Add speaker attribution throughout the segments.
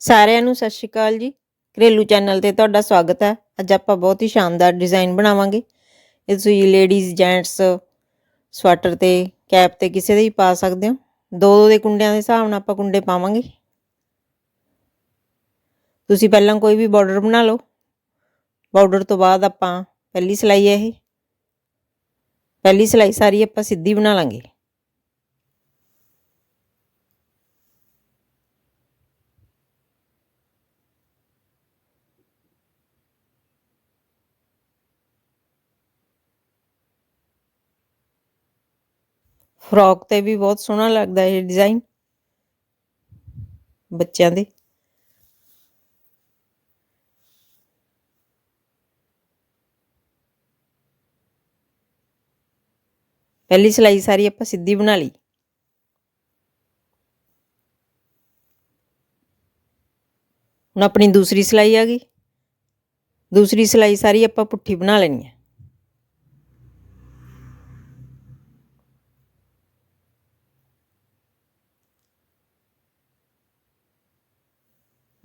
Speaker 1: ਸਾਰਿਆਂ ਨੂੰ ਸਤਿ ਸ਼੍ਰੀ ਅਕਾਲ ਜੀ। ਘਰੇਲੂ ਚੈਨਲ ਤੇ ਤੁਹਾਡਾ ਸਵਾਗਤ ਹੈ। ਅੱਜ ਆਪਾਂ ਬਹੁਤ ਹੀ ਸ਼ਾਨਦਾਰ ਡਿਜ਼ਾਈਨ ਬਣਾਵਾਂਗੇ। ਇਹ ਤੁਸੀਂ ਲੇਡੀਜ਼ ਜੈਂਟਸ ਸਵੈਟਰ ਤੇ ਕੈਪ ਤੇ ਕਿਸੇ ਦੇ ਵੀ ਪਾ ਸਕਦੇ ਹੋ। ਦੋ ਦੋ ਦੇ ਕੁੰਡਿਆਂ ਦੇ ਹਿਸਾਬ ਨਾਲ ਆਪਾਂ ਕੁੰਡੇ ਪਾਵਾਂਗੇ। ਤੁਸੀਂ ਪਹਿਲਾਂ ਕੋਈ ਵੀ ਬਾਰਡਰ ਬਣਾ ਲਓ। ਬਾਰਡਰ ਤੋਂ ਬਾਅਦ ਆਪਾਂ ਪਹਿਲੀ ਸਿਲਾਈ ਹੈ ਇਹ। ਪਹਿਲੀ ਸਿਲਾਈ ਸਾਰੀ ਆਪਾਂ ਸਿੱਧੀ ਬਣਾ ਲਾਂਗੇ। ਫਰੋਕ ਤੇ ਵੀ ਬਹੁਤ ਸੋਹਣਾ ਲੱਗਦਾ ਇਹ ਡਿਜ਼ਾਈਨ ਬੱਚਿਆਂ ਦੇ। ਪਹਿਲੀ ਸਿਲਾਈ ਸਾਰੀ ਆਪਾਂ ਸਿੱਧੀ ਬਣਾ ਲਈ। ਹੁਣ ਆਪਣੀ ਦੂਸਰੀ ਸਿਲਾਈ ਆ ਗਈ। ਦੂਸਰੀ ਸਿਲਾਈ ਸਾਰੀ ਆਪਾਂ ਪੁੱਠੀ ਬਣਾ ਲੈਣੀ ਹੈ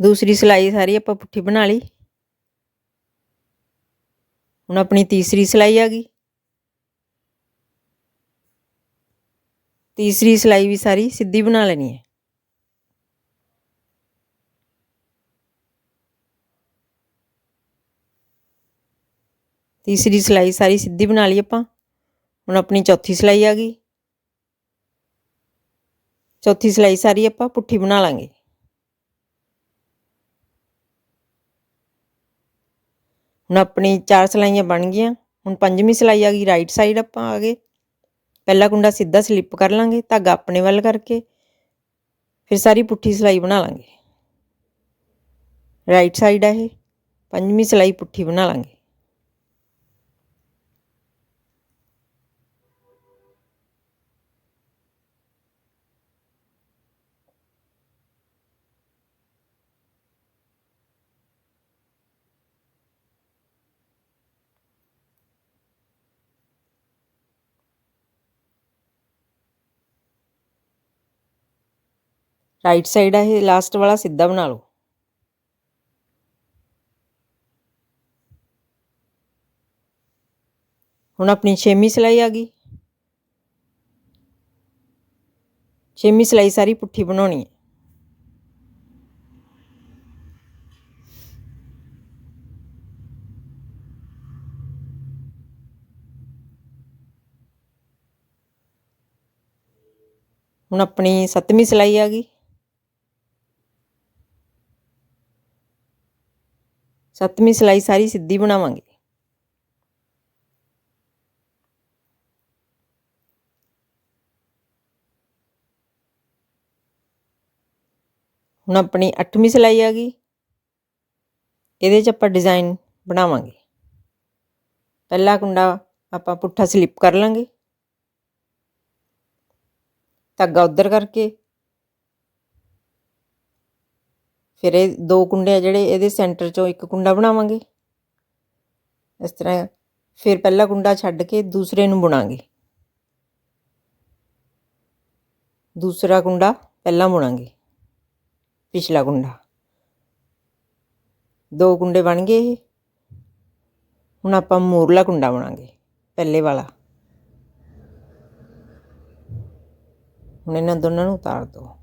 Speaker 1: ਦੂਸਰੀ ਸਿਲਾਈ ਸਾਰੀ ਆਪਾਂ ਪੁੱਠੀ ਬਣਾ ਲਈ ਹੁਣ ਆਪਣੀ ਤੀਸਰੀ ਸਿਲਾਈ ਆ ਗਈ ਤੀਸਰੀ ਸਿਲਾਈ ਵੀ ਸਾਰੀ ਸਿੱਧੀ ਬਣਾ ਲੈਣੀ ਹੈ ਤੀਸਰੀ ਸਿਲਾਈ ਸਾਰੀ ਸਿੱਧੀ ਬਣਾ ਲਈ ਆਪਾਂ ਹੁਣ ਆਪਣੀ ਚੌਥੀ ਸਿਲਾਈ ਆ ਗਈ ਚੌਥੀ ਸਿਲਾਈ ਸਾਰੀ ਆਪਾਂ ਪੁੱਠੀ ਬਣਾ ਲਾਂਗੇ ਹੁਣ ਆਪਣੀ ਚਾਰ ਸਿਲਾਈਆਂ ਬਣ ਗਈਆਂ। ਹੁਣ ਪੰਜਵੀਂ ਸਿਲਾਈ ਆ ਗਈ ਰਾਈਟ ਸਾਈਡ ਆਪਾਂ ਆ ਗਏ। ਪਹਿਲਾ ਕੁੰਡਾ ਸਿੱਧਾ ਸਲਿੱਪ ਕਰ ਲਾਂਗੇ, ਧਾਗਾ ਆਪਣੇ ਵੱਲ ਕਰਕੇ, ਫਿਰ ਸਾਰੀ ਪੁੱਠੀ ਸਿਲਾਈ ਬਣਾ ਲਾਂਗੇ। ਰਾਈਟ ਸਾਈਡ ਆ ਇਹ, ਪੰਜਵੀਂ ਸਿਲਾਈ ਪੁੱਠੀ ਬਣਾ ਲਾਂਗੇ। ਰਾਈਟ ਸਾਈਡ ਆ ਇਹ ਲਾਸਟ ਵਾਲਾ ਸਿੱਧਾ ਬਣਾ ਲਓ। ਹੁਣ ਆਪਣੀ ਛੇਵੀਂ ਸਿਲਾਈ ਆ ਗਈ। ਛੇਵੀਂ ਸਿਲਾਈ ਸਾਰੀ ਪੁੱਠੀ ਬਣਾਉਣੀ ਹੈ। ਹੁਣ ਆਪਣੀ ਸੱਤਵੀਂ ਸਿਲਾਈ ਆ ਗਈ। ਸੱਤਵੀਂ ਸਿਲਾਈ ਸਾਰੀ ਸਿੱਧੀ ਬਣਾਵਾਂਗੇ। ਹੁਣ ਆਪਣੀ 8ਵੀਂ ਸਿਲਾਈ ਆ ਗਈ। ਇਹਦੇ 'ਚ ਆਪਾਂ ਡਿਜ਼ਾਈਨ ਬਣਾਵਾਂਗੇ। ਪਹਿਲਾ ਕੁੰਡਾ ਆਪਾਂ ਪੁੱਠਾ ਸਲਿੱਪ ਕਰ ਲਾਂਗੇ। ਧਾਗਾ ਉਧਰ ਕਰਕੇ। ਫਿਰ ਇਹ ਦੋ ਕੁੰਡੇ ਆ ਜਿਹੜੇ ਇਹਦੇ ਸੈਂਟਰ ਚੋਂ ਇੱਕ ਕੁੰਡਾ ਬਣਾਵਾਂਗੇ। ਇਸ ਤਰ੍ਹਾਂ ਫਿਰ ਪਹਿਲਾ ਕੁੰਡਾ ਛੱਡ ਕੇ ਦੂਸਰੇ ਨੂੰ ਬੁਣਾਂਗੇ। ਦੂਸਰਾ ਕੁੰਡਾ ਪਹਿਲਾਂ ਬੁਣਾਂਗੇ, ਪਿਛਲਾ ਕੁੰਡਾ। ਦੋ ਕੁੰਡੇ ਬਣ ਗਏ ਇਹ। ਹੁਣ ਆਪਾਂ ਮੋਰਲਾ ਕੁੰਡਾ ਬਣਾਂਗੇ, ਪਹਿਲੇ ਵਾਲਾ। ਹੁਣ ਇਹਨਾਂ ਦੋਨਾਂ ਨੂੰ ਉਤਾਰ ਦਿਓ।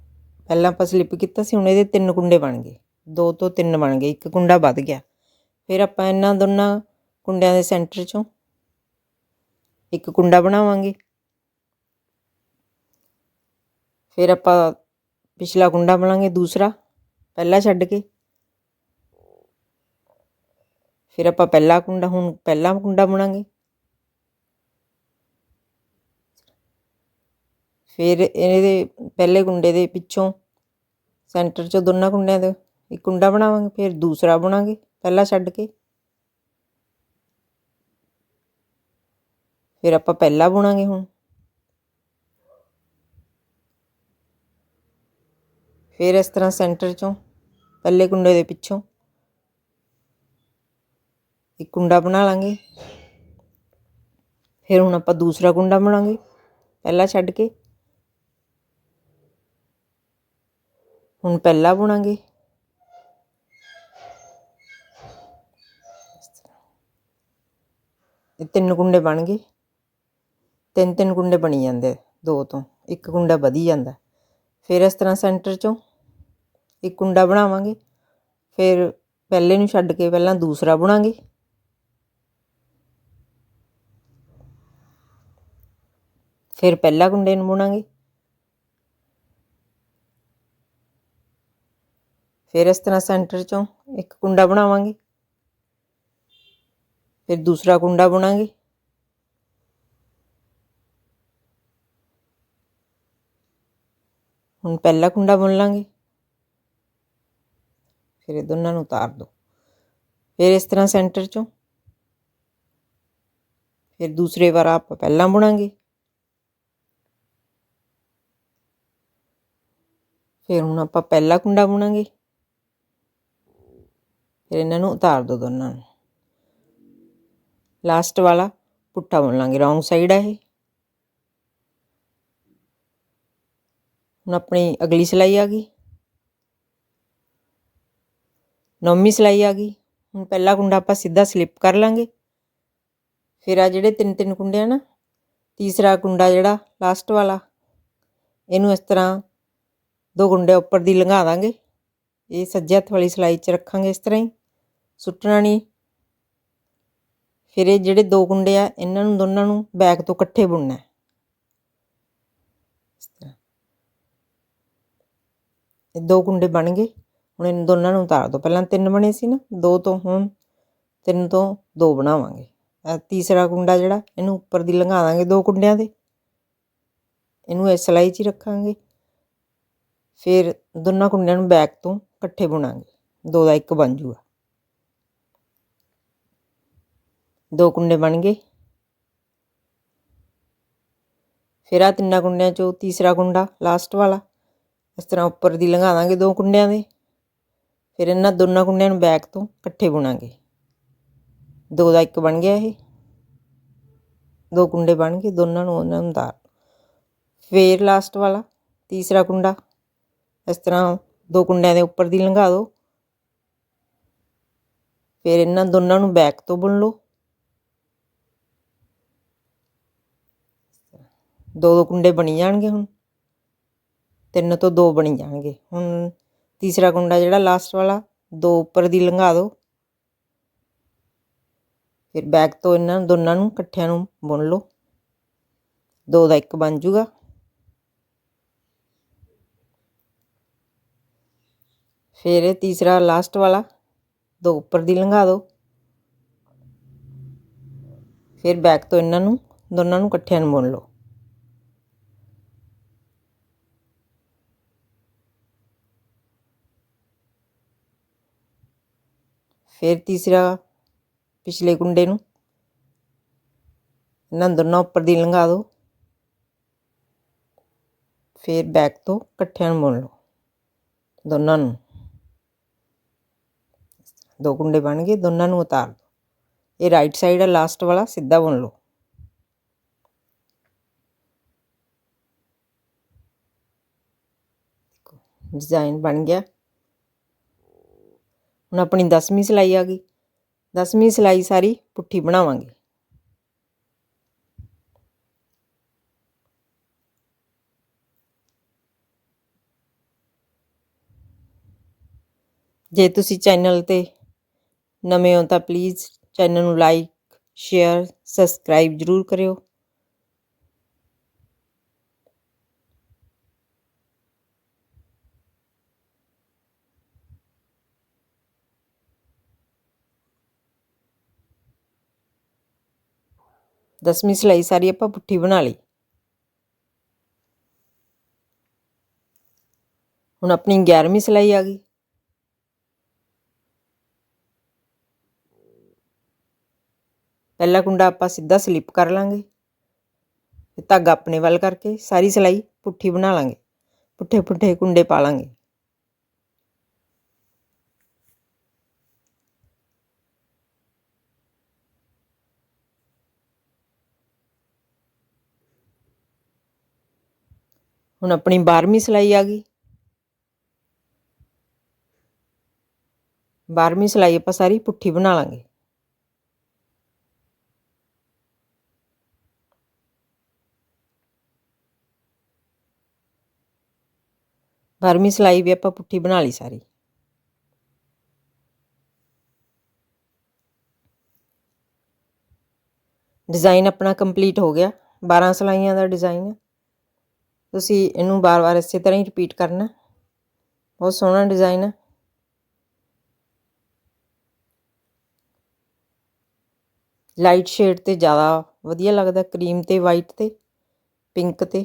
Speaker 1: ਪਹਿਲਾਂ ਆਪਾਂ ਸਲਿੱਪ ਕੀਤਾ ਸੀ, ਹੁਣ ਇਹਦੇ ਤਿੰਨ ਕੁੰਡੇ ਬਣ ਗਏ। ਦੋ ਤੋਂ ਤਿੰਨ ਬਣ ਗਏ, ਇੱਕ ਕੁੰਡਾ ਵੱਧ ਗਿਆ। ਫਿਰ ਆਪਾਂ ਇਹਨਾਂ ਦੋਨਾਂ ਕੁੰਡਿਆਂ ਦੇ ਸੈਂਟਰ ਚੋਂ ਇੱਕ ਕੁੰਡਾ ਬਣਾਵਾਂਗੇ। ਫਿਰ ਆਪਾਂ ਪਿਛਲਾ ਕੁੰਡਾ ਬਣਾਵਾਂਗੇ, ਦੂਸਰਾ ਪਹਿਲਾ ਛੱਡ ਕੇ। ਫਿਰ ਆਪਾਂ ਪਹਿਲਾ ਕੁੰਡਾ, ਹੁਣ ਪਹਿਲਾ ਕੁੰਡਾ ਬਣਾਵਾਂਗੇ ਫਿਰ ਇਹਦੇ ਪਹਿਲੇ ਕੁੰਡੇ ਦੇ ਪਿੱਛੋਂ ਸੈਂਟਰ 'ਚੋਂ ਦੋਨਾਂ ਕੁੰਡਿਆਂ ਦੇ ਇੱਕ ਕੁੰਡਾ ਬਣਾਵਾਂਗੇ, ਫਿਰ ਦੂਸਰਾ ਬਣਾਵਾਂਗੇ ਪਹਿਲਾ ਛੱਡ ਕੇ। ਫਿਰ ਆਪਾਂ ਪਹਿਲਾ ਬੁਣਾਂਗੇ ਹੁਣ। ਫਿਰ ਇਸ ਤਰ੍ਹਾਂ ਸੈਂਟਰ 'ਚੋਂ, ਪਹਿਲੇ ਕੁੰਡੇ ਦੇ ਪਿੱਛੋਂ ਇੱਕ ਕੁੰਡਾ ਬਣਾ ਲਾਂਗੇ। ਫਿਰ ਹੁਣ ਆਪਾਂ ਦੂਸਰਾ ਕੁੰਡਾ ਬਣਾਵਾਂਗੇ ਪਹਿਲਾ ਛੱਡ ਕੇ। ਹੁਣ ਪਹਿਲਾ ਬੁਣਾਂਗੇ। ਇਹ ਤਿੰਨ ਕੁੰਡੇ ਬਣ ਗਏ। ਤਿੰਨ ਤਿੰਨ ਕੁੰਡੇ ਬਣੀ ਜਾਂਦੇ ਦੋ ਤੋਂ। ਇੱਕ ਕੁੰਡਾ ਵਧੀ ਜਾਂਦਾ। ਫਿਰ ਇਸ ਤਰ੍ਹਾਂ ਸੈਂਟਰ ਚੋਂ ਇੱਕ ਕੁੰਡਾ ਬਣਾਵਾਂਗੇ। ਫਿਰ ਪਹਿਲੇ ਨੂੰ ਛੱਡ ਕੇ ਪਹਿਲਾਂ ਦੂਸਰਾ ਬੁਣਾਂਗੇ। ਫਿਰ ਪਹਿਲਾ ਕੁੰਡੇ ਨੂੰ ਬੁਣਾਂਗੇ। ਫਿਰ ਇਸ ਤਰ੍ਹਾਂ ਸੈਂਟਰ ਚੋਂ ਇੱਕ ਕੁੰਡਾ ਬਣਾਵਾਂਗੇ। ਫਿਰ ਦੂਸਰਾ ਕੁੰਡਾ ਬੁਣਾਂਗੇ। ਹੁਣ ਪਹਿਲਾ ਕੁੰਡਾ ਬੁਣ ਲਾਂਗੇ। ਫਿਰ ਇਹ ਦੋਨਾਂ ਨੂੰ ਉਤਾਰ ਦੋ। ਫਿਰ ਇਸ ਤਰ੍ਹਾਂ ਸੈਂਟਰ ਚੋਂ। ਫਿਰ ਦੂਸਰੇ ਵਾਰ ਆਪਾਂ ਪਹਿਲਾਂ ਬੁਣਾਂਗੇ। ਫਿਰ ਹੁਣ ਆਪਾਂ ਪਹਿਲਾ ਕੁੰਡਾ ਬੁਣਾਂਗੇ। ਫਿਰ ਇਹਨਾਂ ਨੂੰ ਉਤਾਰ ਦੋ ਦੋਨਾਂ ਨੂੰ। ਲਾਸਟ ਵਾਲਾ, ਪੁੱਠਾ ਬੁਣ ਲਾਂਗੇ ਰੌਂਗ ਸਾਈਡ ਆ ਇਹ। ਹੁਣ ਆਪਣੀ ਅਗਲੀ ਸਿਲਾਈ ਆ ਗਈ। ਨੌਵੀਂ ਸਿਲਾਈ ਆ ਗਈ। ਹੁਣ ਪਹਿਲਾ ਕੁੰਡਾ ਆਪਾਂ ਸਿੱਧਾ ਸਲਿੱਪ ਕਰ ਲਾਂਗੇ। ਫਿਰ ਆ ਜਿਹੜੇ ਤਿੰਨ ਤਿੰਨ ਕੁੰਡੇ ਆ ਨਾ, ਤੀਸਰਾ ਕੁੰਡਾ ਜਿਹੜਾ ਲਾਸਟ ਵਾਲਾ, ਇਹਨੂੰ ਇਸ ਤਰ੍ਹਾਂ ਦੋ ਕੁੰਡੇ ਉੱਪਰ ਦੀ ਲੰਘਾ ਦਾਂਗੇ। ਇਹ ਸੱਜੇ ਹੱਥ ਵਾਲੀ ਸਿਲਾਈ 'ਚ ਰੱਖਾਂਗੇ ਇਸ ਤਰ੍ਹਾਂ ਹੀ। ਸੁੱਟਣਾ ਨਹੀਂ ਫਿਰ ਇਹ ਜਿਹੜੇ ਦੋ ਕੁੰਡੇ ਆ, ਇਹਨਾਂ ਨੂੰ ਦੋਨਾਂ ਨੂੰ ਬੈਕ ਤੋਂ ਇਕੱਠੇ ਬੁਣਨਾ ਹੈ। ਇਸ ਤਰ੍ਹਾਂ। ਇਹ ਦੋ ਕੁੰਡੇ ਬਣ ਗਏ। ਹੁਣ ਇਹਨਾਂ ਦੋਨਾਂ ਨੂੰ ਉਤਾਰ ਦਿਓ ਪਹਿਲਾਂ ਤਿੰਨ ਬਣੇ ਸੀ ਨਾ, ਦੋ ਤੋਂ ਹੁਣ ਤਿੰਨ ਤੋਂ ਦੋ ਬਣਾਵਾਂਗੇ। ਇਹ ਤੀਸਰਾ ਕੁੰਡਾ ਜਿਹੜਾ, ਇਹਨੂੰ ਉੱਪਰ ਦੀ ਲੰਘਾ ਦਾਂਗੇ ਦੋ ਕੁੰਡਿਆਂ ਦੇ। ਇਹਨੂੰ ਇਸ ਸਿਲਾਈ 'ਚ ਹੀ ਰੱਖਾਂਗੇ। ਫਿਰ ਦੋਨਾਂ ਕੁੰਡਿਆਂ ਨੂੰ ਬੈਕ ਤੋਂ ਇਕੱਠੇ ਬੁਣਾਂਗੇ। ਦੋ ਦਾ ਇੱਕ ਬਣ ਜੂਗਾ। ਦੋ ਕੁੰਡੇ ਬਣ ਗਏ। ਫਿਰ ਆ ਤਿੰਨਾਂ ਕੁੰਡਿਆਂ ਚੋਂ ਤੀਸਰਾ ਕੁੰਡਾ ਲਾਸਟ ਵਾਲਾ। ਇਸ ਤਰ੍ਹਾਂ ਉੱਪਰ ਦੀ ਲੰਘਾ ਦਾਂਗੇ ਦੋ ਕੁੰਡਿਆਂ ਦੇ। ਫਿਰ ਇਹਨਾਂ ਦੋਨਾਂ ਕੁੰਡਿਆਂ ਨੂੰ ਬੈਕ ਤੋਂ ਇਕੱਠੇ ਬੁਣਾਂਗੇ। ਦੋ ਦਾ ਇੱਕ ਬਣ ਗਿਆ ਇਹ। ਦੋ ਕੁੰਡੇ ਬਣ ਗਏ, ਦੋਨਾਂ ਨੂੰ ਉਹਨਾਂ ਨੂੰ ਉਤਾਰ। ਫਿਰ ਲਾਸਟ ਵਾਲਾ, ਤੀਸਰਾ ਕੁੰਡਾ। ਇਸ ਤਰ੍ਹਾਂ ਦੋ ਕੁੰਡਿਆਂ ਦੇ ਉੱਪਰ ਦੀ ਲੰਘਾ ਦਿਓ ਫਿਰ ਇਹਨਾਂ ਦੋਨਾਂ ਨੂੰ ਬੈਕ ਤੋਂ ਬੁਣ ਲਓ। ਦੋ ਦੋ ਕੁੰਡੇ ਬਣੀ ਜਾਣਗੇ ਹੁਣ। ਤਿੰਨ ਤੋਂ ਦੋ ਬਣੀ ਜਾਣਗੇ। ਹੁਣ ਤੀਸਰਾ ਕੁੰਡਾ ਜਿਹੜਾ ਲਾਸਟ ਵਾਲਾ, ਦੋ ਉੱਪਰ ਦੀ ਲੰਘਾ ਦਿਓ ਫਿਰ ਬੈਕ ਤੋਂ ਇਹਨਾਂ ਦੋਨਾਂ ਨੂੰ, ਇਕੱਠਿਆਂ ਨੂੰ ਬੁਣ ਲਓ। ਦੋ ਦਾ ਇੱਕ ਬਣ ਜੂਗਾ। ਫਿਰ ਇਹ ਤੀਸਰਾ ਲਾਸਟ ਵਾਲਾ, ਦੋ ਉੱਪਰ ਦੀ ਲੰਘਾ ਦਿਓ ਫਿਰ ਬੈਕ ਤੋਂ ਇਹਨਾਂ ਨੂੰ, ਦੋਨਾਂ ਨੂੰ ਇਕੱਠਿਆਂ ਨੂੰ ਬੁਣ ਲਓ। ਫਿਰ ਤੀਸਰਾ ਪਿਛਲੇ ਕੁੰਡੇ ਨੂੰ ਇਹਨਾਂ ਦੋਨਾਂ ਉੱਪਰ ਦੀ ਲੰਘਾ ਦਿਓ ਫਿਰ ਬੈਕ ਤੋਂ ਇਕੱਠਿਆਂ ਨੂੰ ਬੁਣ ਲਓ ਦੋਨਾਂ ਨੂੰ ਦੋ ਕੁੰਡੇ ਬਣ ਗਏ ਦੋਨਾਂ ਨੂੰ ਉਤਾਰ ਦਿਓ ਇਹ ਰਾਈਟ ਸਾਈਡ ਹੈ ਲਾਸਟ ਵਾਲਾ ਸਿੱਧਾ ਬੁਣ ਲਓ ਡਿਜ਼ਾਈਨ ਬਣ ਗਿਆ ਹੁਣ ਆਪਣੀ 10ਵੀਂ ਸਿਲਾਈ ਆ ਗਈ। 10ਵੀਂ ਸਿਲਾਈ ਸਾਰੀ ਪੁੱਠੀ ਬਣਾਵਾਂਗੇ। ਜੇ ਤੁਸੀਂ ਚੈਨਲ ਤੇ ਨਵੇਂ ਹੋ ਤਾਂ ਪਲੀਜ਼ ਚੈਨਲ ਨੂੰ ਲਾਈਕ ਸ਼ੇਅਰ ਸਬਸਕ੍ਰਾਈਬ ਜ਼ਰੂਰ ਕਰਿਓ। ਦਸਵੀਂ ਸਿਲਾਈ ਸਾਰੀ ਆਪਾਂ ਪੁੱਠੀ ਬਣਾ ਲਈ। ਹੁਣ ਆਪਣੀ 11ਵੀਂ ਸਿਲਾਈ ਆ ਗਈ। ਪਹਿਲਾ ਕੁੰਡਾ ਆਪਾਂ ਸਿੱਧਾ ਸਲਿੱਪ ਕਰ ਲਾਂਗੇ। ਤੇ ਧਾਗਾ ਆਪਣੇ ਵੱਲ ਕਰਕੇ ਸਾਰੀ ਸਿਲਾਈ ਪੁੱਠੀ ਬਣਾ ਲਾਂਗੇ। ਪੁੱਠੇ ਪੁੱਠੇ ਕੁੰਡੇ ਪਾ ਲਾਂਗੇ। हूँ अपनी बारहवीं सिलाई आ गई बारहवीं सिलाई आप सारी पुठी बना लेंगे बारहवीं सिलाई भी आप पुठी बना ली सारी डिज़ाइन अपना कंप्लीट हो गया बारह सिलाइया का डिज़ाइन है ਤੁਸੀਂ ਇਹਨੂੰ ਬਾਰ-ਬਾਰ ਇਸੇ ਤਰ੍ਹਾਂ ਹੀ ਰਿਪੀਟ ਕਰਨਾ। ਬਹੁਤ ਸੋਹਣਾ ਡਿਜ਼ਾਈਨ ਹੈ ਲਾਈਟ ਸ਼ੇਡ ਤੇ ਜ਼ਿਆਦਾ ਵਧੀਆ ਲੱਗਦਾ ਕਰੀਮ ਤੇ ਵਾਈਟ ਤੇ ਪਿੰਕ ਤੇ।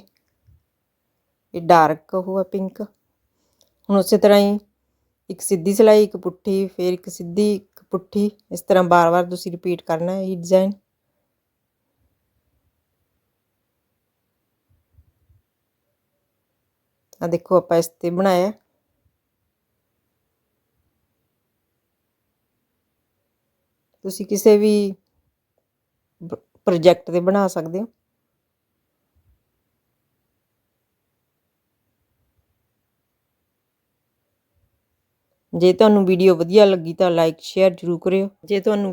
Speaker 1: ਇਹ ਡਾਰਕ ਉਹ ਹੈ ਪਿੰਕ ਹੁਣ ਉਸੇ ਤਰ੍ਹਾਂ ਹੀ ਇੱਕ ਸਿੱਧੀ ਸਿਲਾਈ, ਇੱਕ ਪੁੱਠੀ, ਫਿਰ ਇੱਕ ਸਿੱਧੀ, ਇੱਕ ਪੁੱਠੀ। ਇਸ ਤਰ੍ਹਾਂ ਬਾਰ-ਬਾਰ ਤੁਸੀਂ ਰਿਪੀਟ ਕਰਨਾ ਹੈ ਇਹ ਡਿਜ਼ਾਈਨ ਆ ਦੇਖੋ ਆਪਾਂ ਇਸ ਤੇ ਬਣਾਇਆ। ਤੁਸੀਂ ਕਿਸੇ ਵੀ ਪ੍ਰੋਜੈਕਟ ਤੇ ਬਣਾ ਸਕਦੇ ਹੋ। ਜੇ ਤੁਹਾਨੂੰ ਵੀਡੀਓ ਵਧੀਆ ਲੱਗੀ ਤਾਂ ਲਾਈਕ ਸ਼ੇਅਰ ਜ਼ਰੂਰ ਕਰਿਓ। ਜੇ ਤੁਹਾਨੂੰ